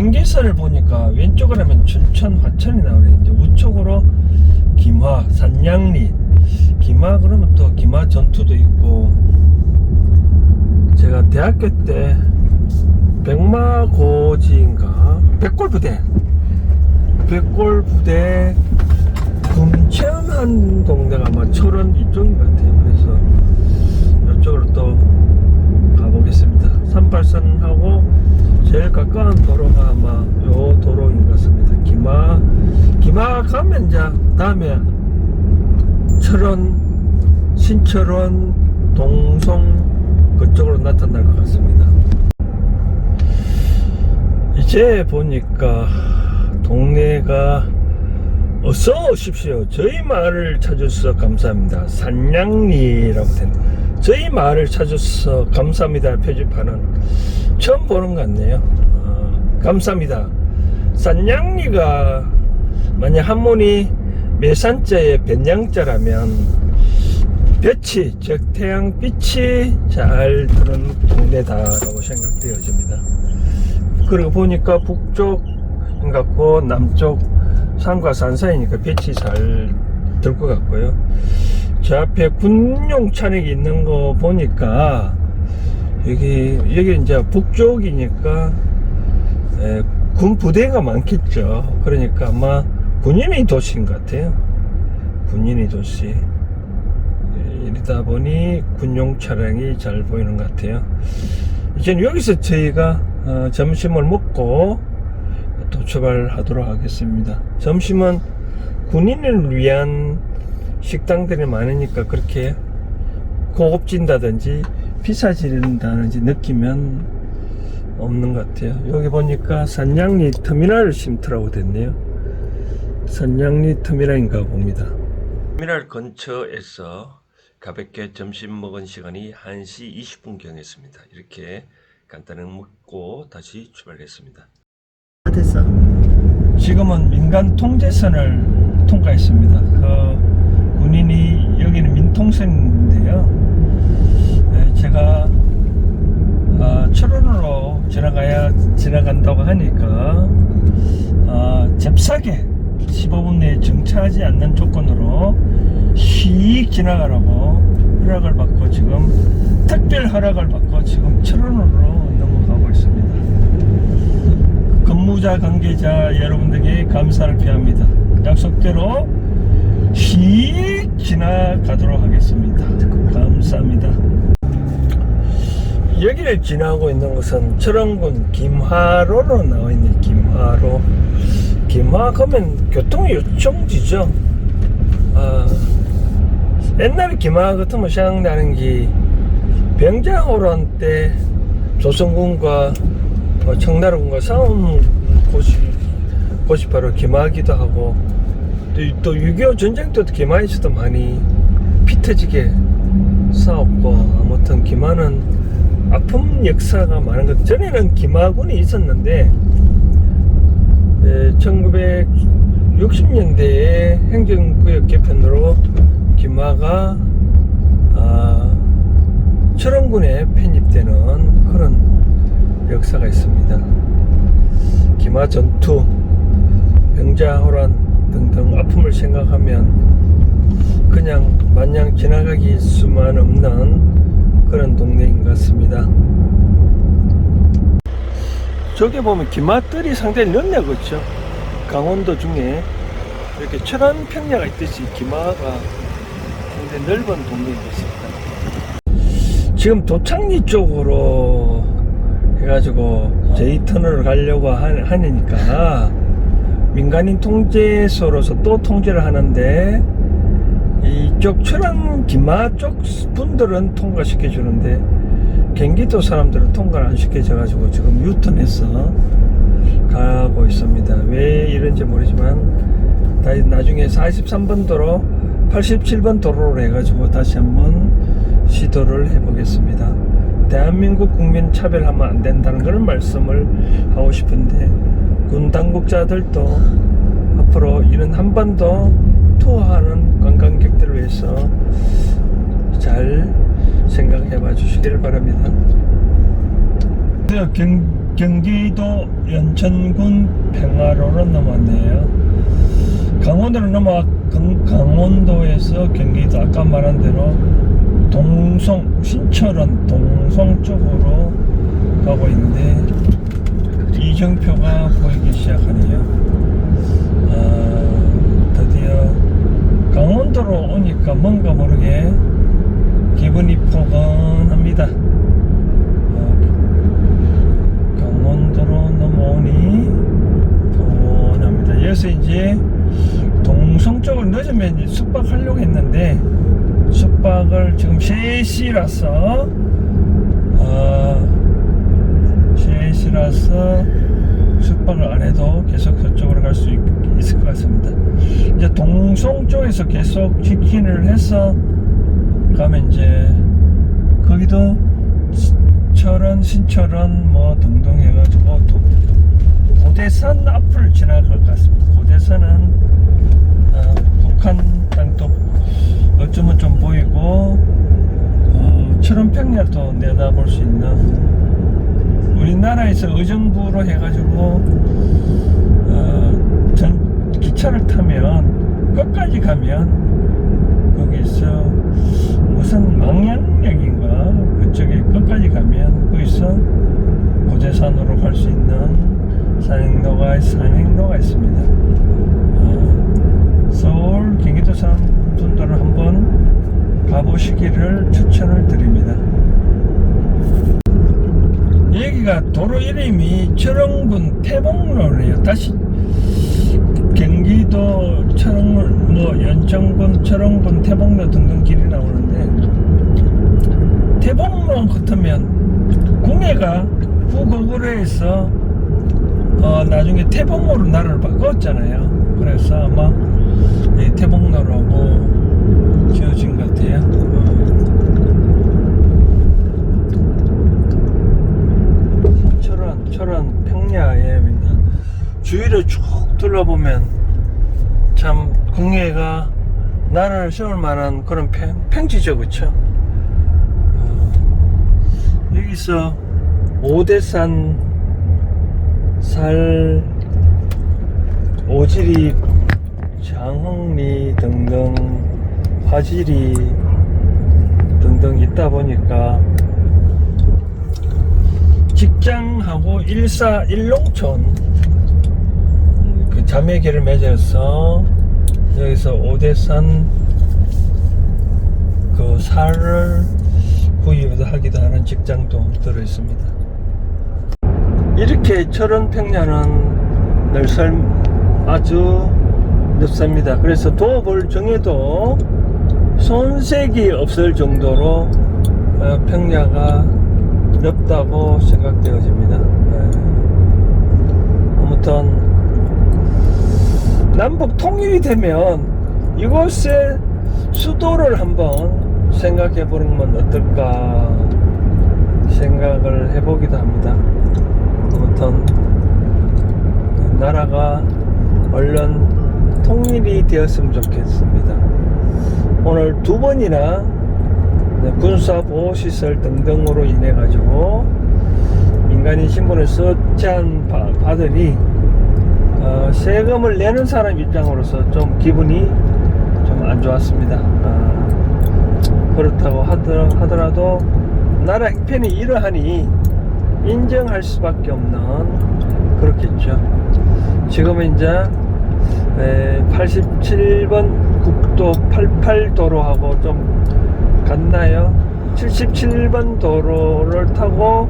경계선을 보니까 왼쪽으로 하면 춘천 화천이 이제 우측으로 김화 산양리. 김화 그러면 또 김화 전투도 있고. 제가 대학교 때 백마고지인가? 백골부대. 백골부대 금천한 동네가 아마 철원 이쪽인 것 같아요. 그래서 이쪽으로 또 가보겠습니다. 38선하고 제일 가까운 도로가 아마 요 도로인 것 같습니다 기마 기마 가면 이제 다음에 철원 신철원 동성 그쪽으로 나타날 것 같습니다 이제 보니까 동네가 어서 오십시오. 저희 마을을 찾아주셔서 감사합니다. 산양리라고 된 저희 마을을 찾아주셔서 감사합니다. 표지판은 처음 보는 것 같네요. 어, 감사합니다. 산양리가 만약 한문이 매산자에 변양자라면 볕이 즉 태양빛이 잘 드는 동네다라고 생각되어집니다. 그리고 보니까 북쪽 같고 남쪽 산과 산 사이니까 빛이 잘 들 것 같고요. 저 앞에 군용 차량이 있는 거 보니까 여기 여기 이제 북쪽이니까 에, 군 부대가 많겠죠. 그러니까 아마 군인의 도시인 것 같아요. 군인의 도시. 에, 이러다 보니 군용 차량이 잘 보이는 것 같아요. 이제 여기서 저희가 어, 점심을 먹고 또 출발하도록 하겠습니다. 점심은 군인을 위한 식당들이 많으니까 그렇게 고급진다든지 비싸진다든지 느끼면 없는 것 같아요. 여기 보니까 산양리 터미널 쉼터라고 됐네요. 산양리 터미널인가 봅니다. 터미널 근처에서 가볍게 점심 먹은 시간이 1시 20분경이었습니다. 이렇게 간단히 먹고 다시 출발했습니다. 됐어. 지금은 민간 통제선을 통과했습니다. 그 군인이 여기는 민통선인데요. 네, 제가 아, 철원으로 지나가야 지나간다고 하니까 아, 잽싸게 15분 내에 정차하지 않는 조건으로 휙 지나가라고 허락을 받고 지금 특별 허락을 받고 지금 철원으로 넘어가고 있습니다. 근무자 관계자 여러분들에게 감사를 표합니다. 약속대로 휙 지나가도록 하겠습니다. 감사합니다. 여기를 지나고 있는 것은 철원군 김하로로 나와 있는 김하로. 김하 가면 교통이 요청지죠. 아, 옛날에 김하 같으면 생각나는 게 병자호란 때 조선군과 어, 청나라군과 싸운 곳이, 곳이 바로 김하기도 하고 또, 또6.25 전쟁 때도 김하에서도 많이 피 터지게 싸웠고 아무튼 김하는 아픈 역사가 많은 것 전에는 김하군이 있었는데 1960년대에 행정구역 개편으로 김하가 아, 철원군에 편입되는 그런 역사가 있습니다. 김하 전투, 병자호란 등등 아픔을 생각하면 그냥 마냥 지나가기 수만 없는 그런 동네인 것 같습니다. 저기 보면 김하뜰이 상당히 넓네 그렇죠? 강원도 중에 이렇게 철원 평야가 있듯이 김하가 상당히 넓은 동네인 것 같습니다. 지금 도창리 쪽으로 해가지고 제이 터널을 가려고 하- 하니까 민간인 통제소로서 또 통제를 하는데 이쪽 철원 김하 쪽 분들은 통과시켜 주는데 경기도 사람들은 통과를 안 시켜져 가지고 지금 유턴해서 가고 있습니다. 왜 이런지 모르지만 다 나중에 43번 도로 87번 도로로 해가지고 다시 한번 시도를 해보겠습니다. 대한민국 국민 차별하면 안 된다는 그런 말씀을 하고 싶은데 군 당국자들도 앞으로 이런 한반도 투어하는 관광객들을 위해서 잘 생각해 봐 주시길 바랍니다. 경, 경기도 연천군 평화로로 넘어왔네요. 강원도로 넘어와 강- 강원도에서 경기도 아까 말한 대로 동성 신철원 동성 쪽으로 가고 있는데 이정표가 보이기 시작하네요. 아, 드디어 강원도로 오니까 뭔가 모르게 기분이 포근합니다. 어, 강원도로 넘어오니 포근합니다. 여기서 이제 동성 쪽으로 늦으면 숙박하려고 했는데 숙박을 지금 3시라서 어, 3시라서 숙박을 안 해도 계속 저쪽으로 갈 수 있을 것 같습니다. 이제 동성 쪽에서 계속 직진을 해서 가면 이제 거기도 철원, 신철원 뭐 등등 해가지고 도, 고대산 앞을 지나갈 것 같습니다. 고대산은 어, 북한 땅도 어쩌면 좀 보이고 어, 철원평야도 내다볼 수 있는 우리나라에서 의정부로 해가지고 어, 전 기차를 타면 끝까지 가면 거기서 무슨 망량역인가 그쪽에 끝까지 가면 거기서 고대산으로 갈 수 있는 산행로가 산행로가 있습니다. 어, 서울 경기도 사람 분들은 한번 가보시기를 추천을 드립니다. 여기가 도로 이름이 철원군 태봉로래요. 다시 경기도 철원 뭐 연천군 철원군 태봉로 등등 길이 나오는데 태봉로 같으면 궁예가 후거구로에서 어, 나중에 태봉로로 나라를 바꿨잖아요. 그래서 아마 이 태봉로라고 지어진 것 같아요. 어. 철원, 철원 평야입니다. 주위를 쭉 둘러보면 참 궁예가 나라를 세울 만한 그런 평, 평지죠, 그쵸? 어, 여기서 오대산 살 오지리 장흥리 등등 화지리 등등 있다 보니까 직장하고 일사 일농촌 그 자매계를 맺어서 여기서 오대산 그 살을 구입하기도 하는 직장도 들어 있습니다. 이렇게 철원 평야는 늘설 아주 넓습니다. 그래서 도읍을 정해도 손색이 없을 정도로 어, 평야가 넓다고 생각되어집니다. 네. 아무튼 남북 통일이 되면 이곳에 수도를 한번 생각해 보는 건 어떨까 생각을 해보기도 합니다. 아무튼 나라가 얼른 통일이 되었으면 좋겠습니다. 오늘 두 번이나 네, 군사 보호 시설 등등으로 인해 가지고 민간인 신분을 서치한 받으니 어, 세금을 내는 사람 입장으로서 좀 기분이 좀 안 좋았습니다. 아, 그렇다고 하더, 하더라도 나라 행편이 이러하니 인정할 수밖에 없는 그렇겠죠. 지금은 이제 87번 국도 88도로하고 좀 갔나요? 77번 도로를 타고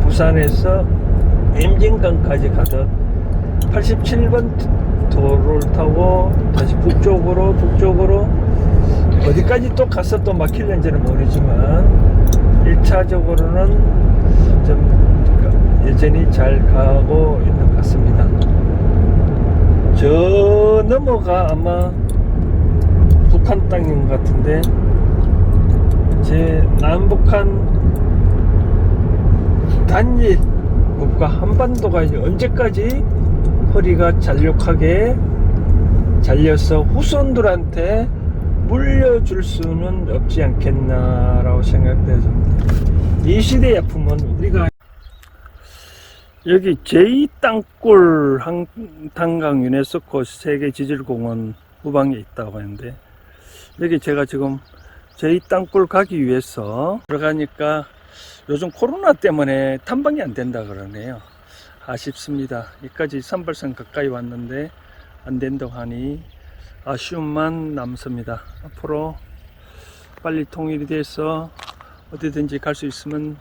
부산에서 임진강까지 가듯 87번 도로를 타고 다시 북쪽으로 북쪽으로 어디까지 또 가서 또 막힐는지는 모르지만 1차적으로는 좀 여전히 잘 가고 있는 것 같습니다. 저 넘어가 아마 북한 땅인 것 같은데 제 남북한 단일 국가 한반도가 이제 언제까지 허리가 잔력하게 잘려서 후손들한테 물려줄 수는 없지 않겠나라고 생각되어집니다. 이 시대의 아픔은 우리가 여기 제2 땅굴 한- 단강 유네스코 세계 지질공원 후방에 있다고 하는데 여기 제가 지금 제2 땅굴 가기 위해서 들어가니까 요즘 코로나 때문에 탐방이 안 된다 그러네요. 아쉽습니다. 여기까지 산발산 가까이 왔는데 안 된다고 하니 아쉬움만 남습니다. 앞으로 빨리 통일이 돼서 어디든지 갈 수 있으면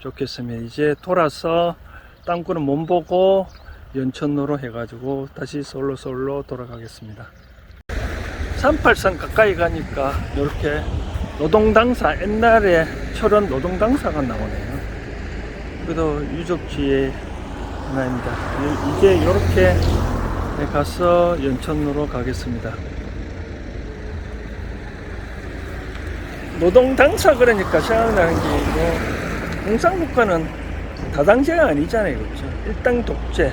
좋겠습니다. 이제 돌아서 땅굴은 못 보고 연천으로 해가지고 다시 서울로 서울로 돌아가겠습니다. 383 가까이 가니까 이렇게 노동당사 옛날에 철원 노동당사가 나오네요. 그래도 유적지의 하나입니다. 이- 이제 이렇게 가서 연천으로 가겠습니다. 노동 당사 그러니까 생각나는 게 이거 공산국가는 다당제가 아니잖아요. 그렇죠? 일당 독재.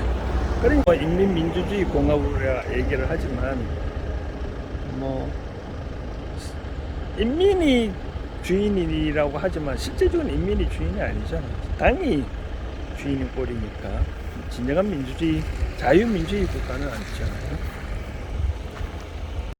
그러니까 인민민주주의 공화국이라 얘기를 하지만 뭐 인민이 주인이라고 하지만 실제적으로 인민이 주인이 아니잖아요. 당이 주인인 꼴이니까 진정한 민주주의, 자유민주주의 국가는 아니잖아요.